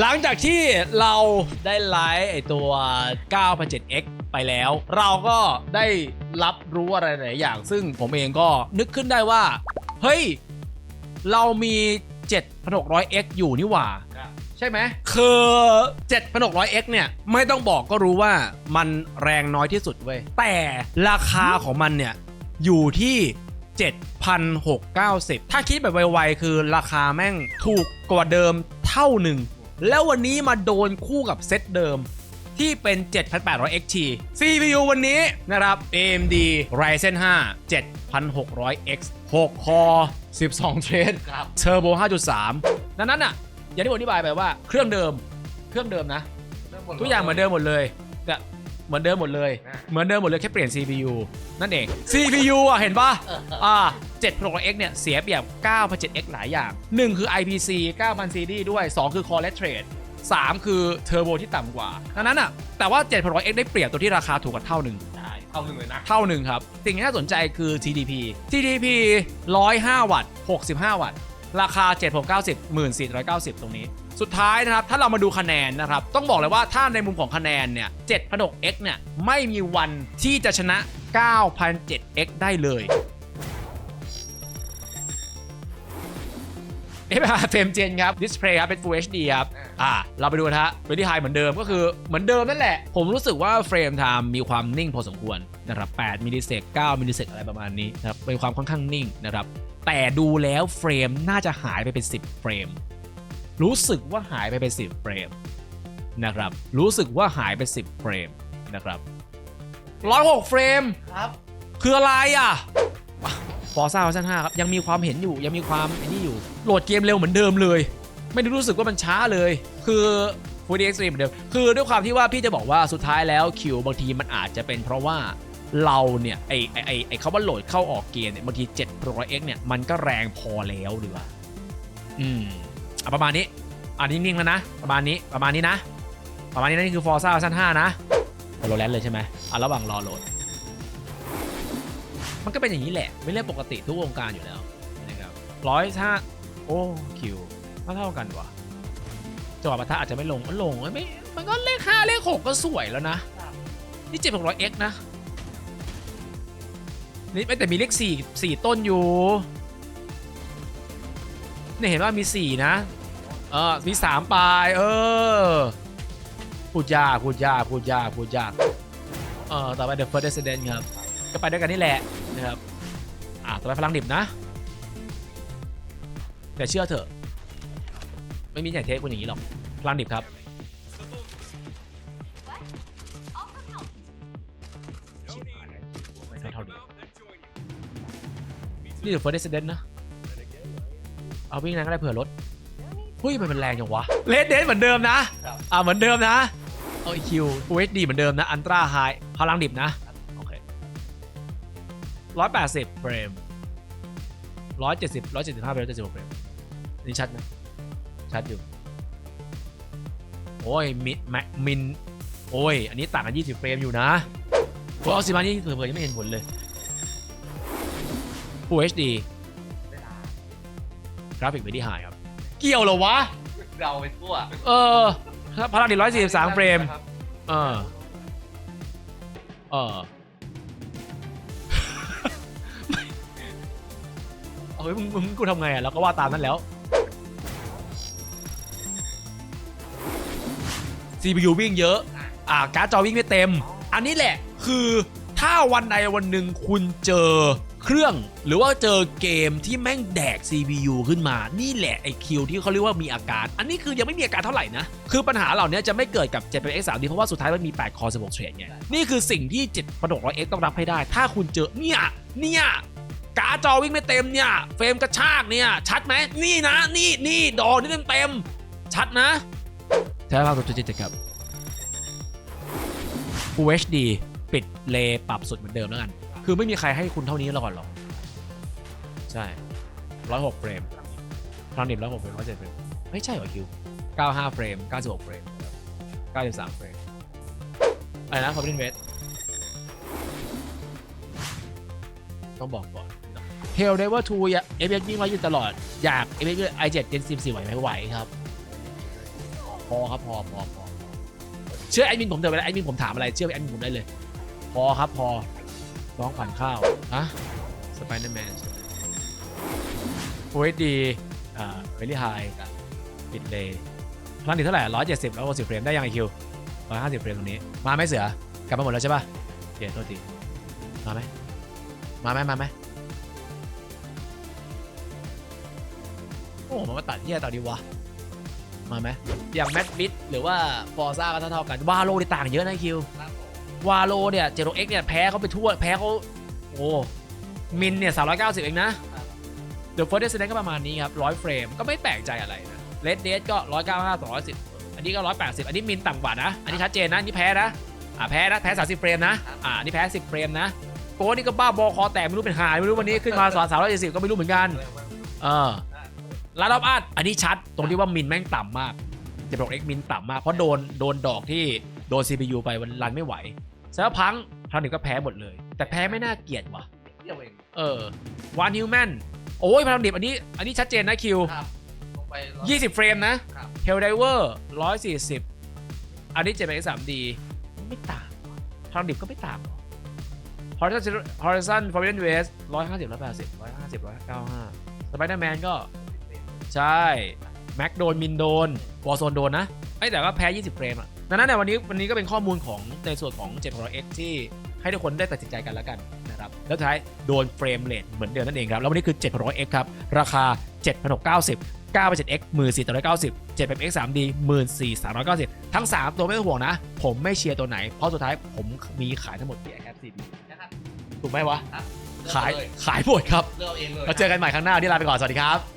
หลังจากที่เราได้ไลฟ์ไอตัว 9,700X ไปแล้ว เราก็ได้รับรู้อะไรหลายอย่าง ซึ่งผมเองก็นึกขึ้นได้ว่า เฮ้ย เรามี 7,600X อยู่นี่หว่า ใช่ไหมคือ 7,600X เนี่ย ไม่ต้องบอกก็รู้ว่ามันแรงน้อยที่สุดเว้ย แต่ราคาของมันเนี่ย อยู่ที่7,690 ถ้าคิดแบบไวๆ คือราคาแม่งถูกกว่าเดิมเท่าหนึ่ง แล้ววันนี้มาโดนคู่กับเซตเดิมที่เป็น 7,800 XT CPU วันนี้นะครับ AMD Ryzen 5 7,600X 6 core 12 เทรดครับเทอร์โบ 5.3 ดังนั้นอะ อย่างที่ผมอธิบายไปว่าเครื่องเดิม เครื่องเดิมนะ ทุกอย่างเหมือนเดิมหมดเลยเนี่ยเหมือนเดิมหมดเลยนะเหมือนเดิมหมดเลยแค่เปลี่ยน CPU นั่นเอง CPU อะ เห็นปะอ่า 7 6 x เนี่ย เสียเปรียบ9 7 x หลายอย่าง 1 คือ IPC 9,000 CD ด้วย 2 คือ Core Red Trade 3 คือเทอร์โบที่ต่ำกว่า ดังนั้นอะ แต่ว่า7 6 x ได้เปรียบตัวที่ราคาถูกกว่าเท่าหนึ่งใช่เท่าหนึ่งเลยนะ เท่าหนึ่งครับ สิ่งที่น่าสนใจคือ TDP TDP 105 วัตต์ 65 วัตต์ ราคา 7690 1490 ตรงนี้ สุดท้ายนะครับ ถ้าเรามาดูคะแนนนะครับ ต้องบอกเลยว่าถ้าในมุมของคะแนนเนี่ย 7,006X เนี่ย ไม่มีวันที่จะชนะ 9,007X ได้เลย เอฟเฟรมเจนครับดิสเพลย์ครับเป็น Full HD ครับ อ่า เราไปดูนะฮะเวทีไฮเหมือนเดิมก็คือเหมือนเดิมนั่นแหละ ผมรู้สึกว่าเฟรมไทม์มีความนิ่งพอสมควรนะครับ8มิลลิเซก9มิลลิเซกอะไรประมาณนี้นะครับเป็นความค่อนข้างนิ่งนะครับแต่ดูแล้วเฟรมน่าจะหายไปเป็น 10 เฟรม รู้สึกว่าหายไปเป็น 10 เฟรมนะครับ รู้สึกว่าหายไป 10 เฟรมนะครับ106เฟรมครับ คืออะไรอะฟอร์ซ่าเวอร์ชัน5ครับ ยังมีความเห็นอยู่ ยังมีความไอ้นี่อยู่ โหลดเกมเร็วเหมือนเดิมเลย ไม่ได้รู้สึกว่ามันช้าเลย คือ Full HD Extreme เหมือนเดิมคือด้วยความที่ว่าพี่จะบอกว่าสุดท้ายแล้วคิวบางทีมันอาจจะเป็นเพราะว่าเราเนี่ยไอไอไอไอเขาว่าโหลดเข้าออกเกมเนี่ยบางที 700X เนี่ยมันก็แรงพอแล้วหรือว่าอืมอะประมาณนี้อะนิ่งๆแล้วนะ ประมาณนี้ประมาณนี้นะ ประมาณนี้นะนี่คือ Forza เวอร์ชัน5นะโหลดแลนเลยใช่ไหมอะระหว่างรอโหลด มันก็เป็นอย่างนี้แหละ ไม่เรื่องปกติทุกวงการอยู่แล้ว ร้อยถ้าโอ้คิวเท่าเท่ากันวะจังหวะปะทะอาจจะไม่ลงมันลงไม่มันก็เลขห้าเลขหกก็สวยแล้วนะ นี่เจ็ดหกร้อยเอ็กนะ นี่แต่มีเลขสี่สี่ต้นอยู่เนี่ยเห็นว่ามีสี่นะ เออมีสามปลาย เออ พูดยากพูดยากพูดยากพูดยากเออต่อไป The First Descendant ครับ ก็ไปด้วยกันนี่แหละนะครับ อ่าต่อไปพลังดิบนะ แต่เชื่อเถอะ ไม่มีไหนเทคคนอย่างนี้หรอกพลังดิบครับ ไม่เท่าดินี่เดี๋ยวเฟิร์สเดสเดนนะ เอาวิ่งนั้นก็ได้เผื่อรถหุ้ยมันเป็นแรงจังวะเลดเดนเหมือนเดิมนะ อ่าเหมือนเดิมนะเอาอีคิวฟูเอชดีเหมือนเดิมนะอันตราไฮพลังดิบนะโอเคร้อยแปดสิบเฟรมร้อยเจ็ดสิบร้อยเจ็ดสิบห้าเฟรมเจ็ดสิบหกเฟรม นนี่ชัดไหมชัดอยู่ โอ้ยมิแมมิน โอ้ย อันนี้ต่างกันยี่สิบเฟรมอยู่นะพวกเอาสิมานี่เผื่อๆยังไม่เห็นผลเลย Full HD กราฟิกไม่ได้หายครับ เกี่ยวเหรอวะ เราไปทั่วเออพลังดิร้อยสี่สิบสามเฟรมครับเออ เออ เฮ้ยมึงมึงกูทำไงอะแล้วก็ว่าตามนั้นแล้ว CPU วิ่งเยอะอ่าการ์ดจอวิ่งไม่เต็ม อันนี้แหละคือถ้าวันใดวันหนึ่งคุณเจอเครื่องหรือว่าเจอเกมที่แม่งแดก CPU ขึ้นมา นี่แหละไอคิวที่เขาเรียกว่ามีอาการ อันนี้คือยังไม่มีอาการเท่าไหร่นะ คือปัญหาเหล่านี้จะไม่เกิดกับ 7 x 3 d เพราะว่าสุดท้ายมันมี 8 คอ16เทรดไง นี่คือสิ่งที่7 6 0 0 x ต้องรับให้ได้ ถ้าคุณเจอเนี่ย เนี่ย การ์ดจอวิ่งไม่เต็มเนี่ย เฟรมกระชากเนี่ย ชัดไหม นี่นะ นี่นี่ดอนี่เต็มเต็มๆชัดนะ แท้ภาพตัวจริงครับ Full HD ปิดเลปรับสุดเหมือนเดิมแล้วกัน คือไม่มีใครให้คุณเท่านี้แล้วก่อนหรอก ใช่106เฟรมพลังดิบ106เฟรม107เฟรม ไม่ใช่เหรอคิว95เฟรม96เฟรม93เฟรม อะไรนะ Forbidden West ต้องบอกก่อน Hell Diver 2อย่า FPS ยิ่งร้อยยืนตลอด อยาก FPS i7 Gen 14ไหวไหมไหวครับ พอครับพอพอพอเชื่อแอดมินผมเถอะเวลาแอดมินผมถามอะไรเชื่อแอดมินผมได้เลย พอครับพอน้องผ่านข้าวอะสไปเดอร์แมนฟูเอดีอ่าเวลี่ไฮกับปิดเลยพลังดิเท่าไหร่ร้อยเจ็ดสิบแล้วสิบเฟรมได้ยังไอคิวร้อยห้าสิบเฟรมตรงนี้ มาไหมเสือกลับมาหมดแล้วใช่ป่ะโอเคโทษทีมาไหมมาไหมมาไหมโอ้มันมาตัดเหี้ยต่อดีวะ มาไหมอย่างแมทบิทหรือว่าฟอร์ซ่าก็เท่าๆกันวาโลนี่ต่างเยอะนะคิวครับผมวาโลเนี่ยเจโรเอ็กเนี่ยแพ้เขาไปทั่วแพ้เขาโอ้มินเนี่ยสามร้อยเก้าสิบเองนะเดอะเฟิร์สเดสเนก็ประมาณนี้ครับร้อยเฟรมก็ไม่แปลกใจอะไรนะเลดเดสก็ร้อยเก้าห้าสองร้อยสิบอันนี้ก็ร้อยแปดสิบอันนี้มินต่ำกว่านะ อันนี้ชัดเจนนะอันนี้แพ้นะอ่าแพ้นะแพ้สามสิบเฟรมนะอ่าอันนี้แพ้สิบเฟรมนะโก้นี่ก็บ้าบอคอแตกไม่รู้เป็นหายไม่รู้วันนี้ขึ้นมาสอนสามร้อยสิบก็ไม่รู้เหมือนกันเออ ลาดอฟอัดอันนี้ชัดตรงที่ว่ามินแม่งต่ำมากเจ็บดอกเอ็กมินต่ำมาก เพราะโดนโดนดอกที่โดน CPU ไปมันรันไม่ไหวเซอร์พังทางหนึ่งก็แพ้หมดเลย แต่แพ้ไม่น่าเกลียดว่ะเที่ยวเองเออวานฮิวแมนโอ้ยพลังดิบอันนี้อันนี้ชัดเจนนะคิวครับลงไปร้อย20 เฟรมนะ ครับ เฮลไดเวอร์140 อันนี้ 7 x 3 d ไม่ต่างพลังดิบก็ไม่ต่าง Horizon Horizon Forbidden West 150 180 150 195 Spider-Man ก็ ใช่แม็กโดนมินโดนวอลโซนโดนนะไอ้ยแต่ก็แพ้ 20 เฟรมอะดังนั้นในยวันนี้วันนี้ก็เป็นข้อมูลของในส่วนของ7 0 x ที่ให้ทุกคนได้ตัดสินใจกันแล้วกันนะครับแล้วสุดท้ายโดนเฟรมเรทเหมือนเดิมนั่นเองครับ แล้ววันนี้คือ7 0 0 x ครับ ราคา 7,690 9 7 x 14,490 7 x 3d 14,390 ทั้ง 3 ตัวไม่ต้องห่วงนะ ผมไม่เชียร์ตัวไหน เพราะสุดท้ายผมมีขายทั้งหมดที่แอปซีบีนะครับถูกไหมวะครับขายเลือกเอเลยขายหมดครับเลือกเอาเองเลยเราเจอกันใหม่ครั้งหน้าวันนี้ลาไปก่อน สวัสดีครับ